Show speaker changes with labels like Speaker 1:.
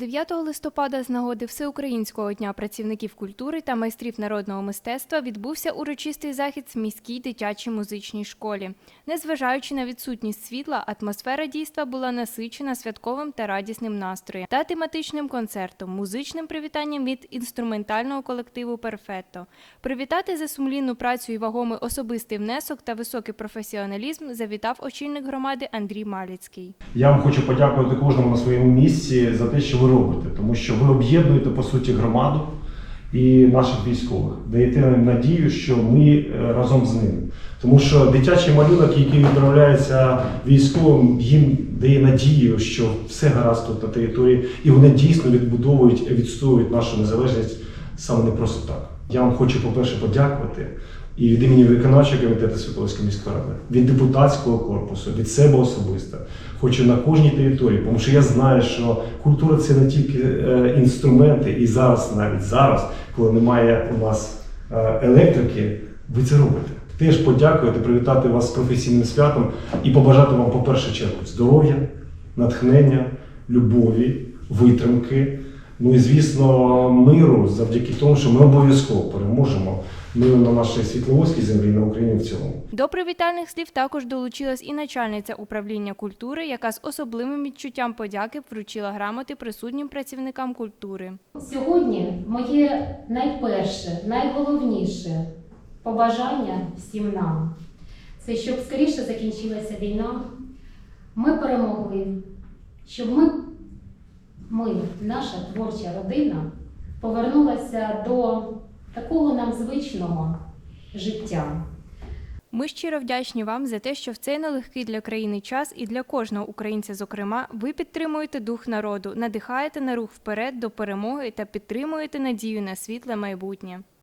Speaker 1: 9 листопада з нагоди Всеукраїнського дня працівників культури та майстрів народного мистецтва відбувся урочистий захід в міській дитячій музичній школі. Незважаючи на відсутність світла, атмосфера дійства була насичена святковим та радісним настроєм та тематичним концертом, музичним привітанням від інструментального колективу Перфетто. Привітати за сумлінну працю і вагомий особистий внесок та високий професіоналізм завітав очільник громади Андрій Маліцький.
Speaker 2: Я вам хочу подякувати кожному на своєму місці за те, що ви робите, тому що ви об'єднуєте по суті громаду і наших військових, даєте надію, що ми е, разом з ними. Тому що дитячий малюнок, який відправляється військовим, їм дає надію, що все гаразд тут на території, і вони дійсно відбудовують, відстоюють нашу незалежність саме не просто так. Я вам хочу, по-перше, подякувати і від імені виконавчого комітету Святовської міської ради, від депутатського корпусу, від себе особисто. Хочу на кожній території, тому що я знаю, що культура це не тільки е, інструменти, і зараз, навіть зараз, коли немає у нас е, електрики, ви це робите. Теж подякувати, привітати вас з професійним святом і побажати вам, по першу чергу, здоров'я, натхнення, любові, витримки. Ну і звісно, миру завдяки тому, що ми обов'язково переможемо миру на нашій світловодській землі, на Україні в цілому.
Speaker 1: До привітальних слів також долучилась і начальниця управління культури, яка з особливим відчуттям подяки вручила грамоти присутнім працівникам культури.
Speaker 3: Сьогодні моє найперше, найголовніше побажання всім нам це щоб скоріше закінчилася війна, ми перемогли, щоб ми, ми, наша творча родина, повернулася до такого нам звичного життя.
Speaker 1: Ми щиро вдячні вам за те, що в цей нелегкий для країни час і для кожного українця, зокрема, ви підтримуєте дух народу, надихаєте на рух вперед до перемоги та підтримуєте надію на світле майбутнє.